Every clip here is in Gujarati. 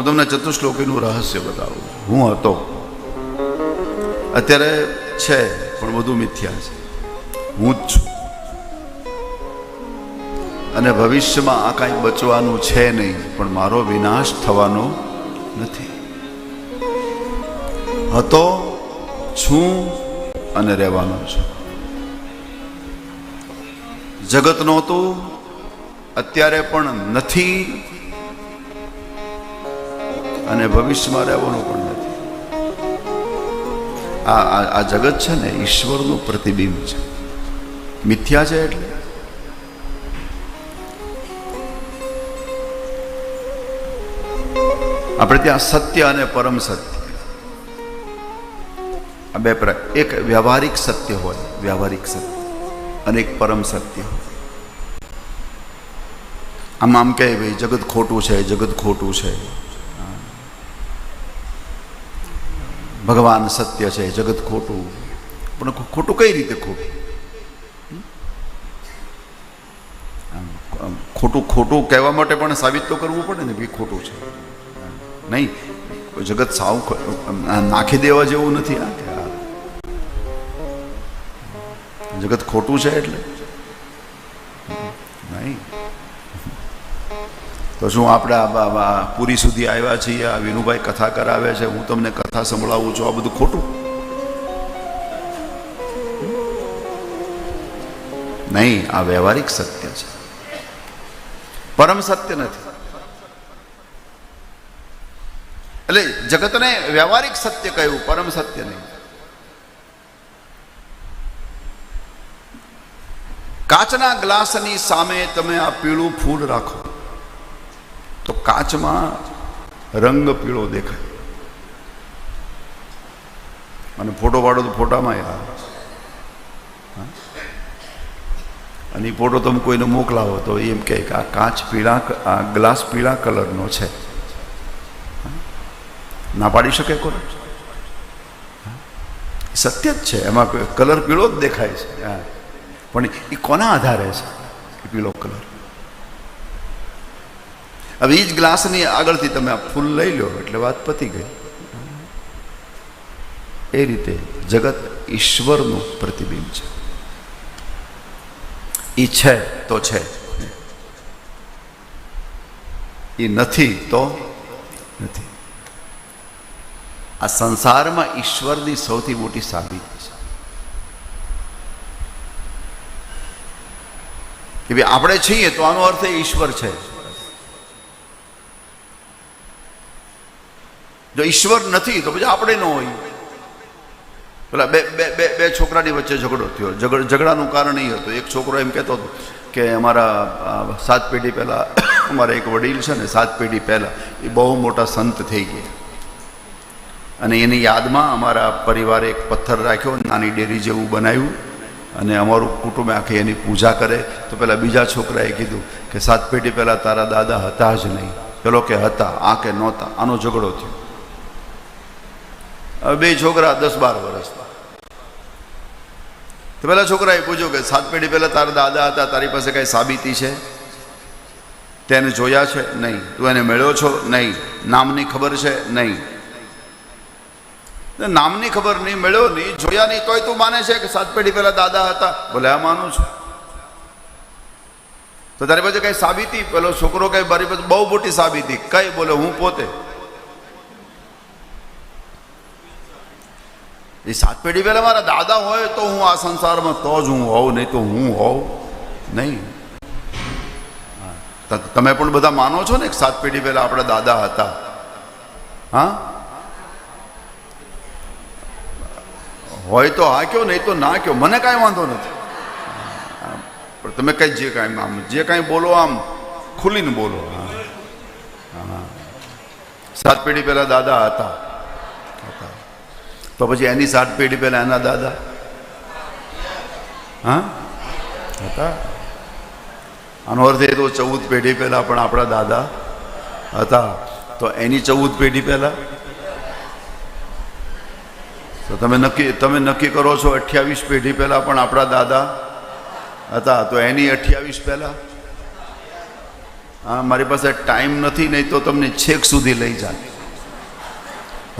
હું તમને ચતુશ્લોકીનું રહસ્ય બતાવું. હું હતો. અત્યારે છે, પણ બધું મિથ્યા છે. હું જ છું. અને ભવિષ્યમાં આ કાંઈ બચવાનું છે નહીં, પણ મારો વિનાશ થવાનો નથી. હતો, છું અને રહેવાનો છું. જગત નહોતું, અત્યારે પણ નથી અને ભવિષ્યમાં રહેવાનું પણ નથી. આ આ જગત છે ને ઈશ્વરનું પ્રતિબિંબ છે. મિથ્યા છે એટલે? આપણે ત્યાં સત્ય અને પરમ સત્ય. આ બે એક વ્યવહારિક સત્ય હોય, વ્યવહારિક સત્ય, અને એક પરમ સત્ય આમ આમ કહે, ભાઈ, જગત ખોટું છે, જગત ખોટું છે. ભગવાન સત્ય છે, જગત ખોટું. પણ ખોટું કઈ રીતે ખોટું? ખોટું ખોટું કહેવા માટે પણ સાબિત તો કરવું પડે ને ભાઈ ખોટું છે. નહીં, જગત સાવ નાખી દેવા જેવું નથી. આ. જગત ખોટું છે એટલે? નહીં. તો શું આપણે બા- સુધી આવ્યા છીએ? આ વિનુભાઈ કથા કરાવે છે. હું તમને કથા સંભળાવું છું. આ બધું ખોટું? નહીં, આ વ્યવહારિક સત્ય છે. પરમ સત્ય નથી. એટલે જગતને વ્યવહારિક સત્ય કહ્યું, પરમ સત્ય નહીં. કાચના ગ્લાસની સામે તમે આ પીળું ફૂલ રાખો. તો કાચમાં રંગ પીળો દેખાય. અને ફોટો પાડો તો ફોટામાં આવે અને એ ફોટો તમે કોઈને મોકલાવો તો એમ કહે કે આ કાચ પીળા આ ગ્લાસ પીળા કલરનો છે? ના પાડી શકે કોને સત્ય જ છે. એમાં કલર પીળો જ દેખાય છે. પણ એ કોના આધારે છે? પીળો કલર. હવે એ જ ગ્લાસની આગળથી તમે આ ફૂલ લઈ લો, એટલે વાત પતી ગઈ. એ રીતે જગત ઈશ્વરનું પ્રતિબિંબ છે. એ છે તો છે. એ નથી તો નથી. આ સંસારમાં ઈશ્વરની સૌથી મોટી સાબિતી છે. કે ભાઈ આપણે છીએ તો આનો અર્થ એ ઈશ્વર છે. જો ઈશ્વર નથી, તો પછી આપણે ન હોય પેલા બે બે બે બે છોકરાની વચ્ચે ઝઘડો થયો. ઝઘડ ઝઘડાનું કારણ એ હતું. એક છોકરો એમ કહેતો હતો કે અમારા સાત પેઢી પહેલાં અમારા એક વડીલ છે ને, સાત પેઢી પહેલાં એ બહુ મોટા સંત થઈ ગયા. અને એની યાદમાં અમારા પરિવારે એક પથ્થર રાખ્યો, નાની ડેરી જેવું બનાવ્યું. અને અમારું કુટુંબ આખી એની પૂજા કરે. તો પેલા બીજા છોકરાએ કીધું કે સાત પેઢી પહેલાં તારા દાદા હતા જ નહીં. પેલો કે હતા, આ કે નહોતા. આનો ઝઘડો થયો. બે છોકરા દસ બાર વર્ષના. તો પેલા છોકરાએ પૂછ્યું કે સાત પેઢી પહેલાં તારા દાદા હતા, તારી પાસે કાંઈ સાબિતી છે? તેને જોયા છે? નહીં. તું એને મેળ્યો છો? નહીં. નામની ખબર છે? નહીં. નામની ખબર નહીં, મેળ્યો નહીં, જોયા નહીં, તોય તું માને છે કે સાત પેઢી પહેલા દાદા હતા? બોલે આ માનું છું. તો તારી પાસે કઈ સાબિતી? પેલો છોકરો કઈ મારી પાસે બહુ મોટી સાબિતી. કઈ? બોલે, હું પોતે. એ સાત પેઢી પહેલાં મારા દાદા હોય તો હું આ સંસારમાં તો જ હું હોઉં, નહીં તો હું હોઉં. નહીં. તમે પણ બધા માનો છો ને સાત પેઢી પહેલાં આપણા દાદા હતા? હા? હોય તો હા કયો, નહીં તો ના કયો. મને કાંઈ વાંધો નથી. પણ તમે કંઈ જે કાંઈ આમ, જે કાંઈ બોલો આમ, ખુલીને બોલો. હા. હા. સાત પેઢી પહેલાં દાદા હતા. તો પછી એની સાત પેઢી પહેલા એના દાદા. હા? હતા? આનો અર્થ એ તો ચૌદ પેઢી પહેલાં પણ આપણા દાદા હતા. તો એની ચૌદ પેઢી પહેલાં? તો તમે નક્કી તમે નક્કી કરો છો અઠ્યાવીસ પેઢી પહેલાં પણ આપણા દાદા હતા. તો એની અઠ્યાવીસ પહેલાં? હા, મારી પાસે ટાઈમ નથી, નહીં તો તમને છેક સુધી લઈ જાય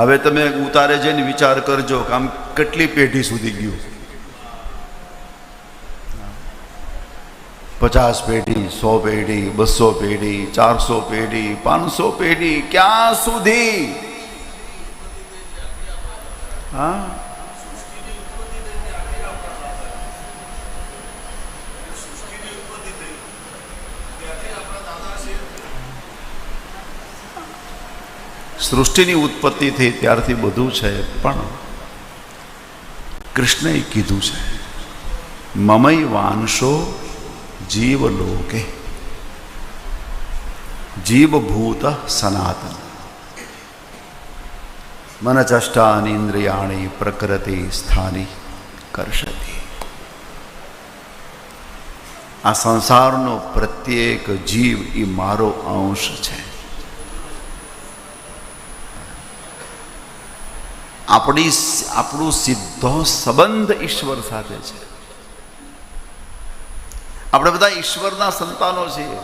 હવે તમે ઉતારે જઈને વિચાર કરજો કે આમ કેટલી પેઢી સુધી ગયું. પચાસ પેઢી, સો પેઢી, બસો પેઢી, ચારસો પેઢી, પાંચસો પેઢી, ક્યાં સુધી? હા? સૃષ્ટિની ઉત્પત્તિ થઈ ત્યારથી બધું છે, પણ કૃષ્ણએ કીધું છે, મમય વાંશો જીવલોકે, જીવભૂત સનાતન. મનચષ્ટાની ઇન્દ્રિયાણી પ્રકૃતિ સ્થાની કરશતી. આ સંસારનો પ્રત્યેક જીવ એ મારો અંશ છે. આપણી આપણું સીધો સંબંધ ઈશ્વર સાથે છે. આપણે બધા ઈશ્વરના સંતાનો છીએ?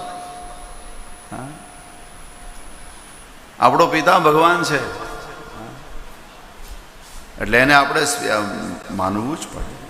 આપણો પિતા ભગવાન છે. એટલે એને આપણે માનવું જ પડે.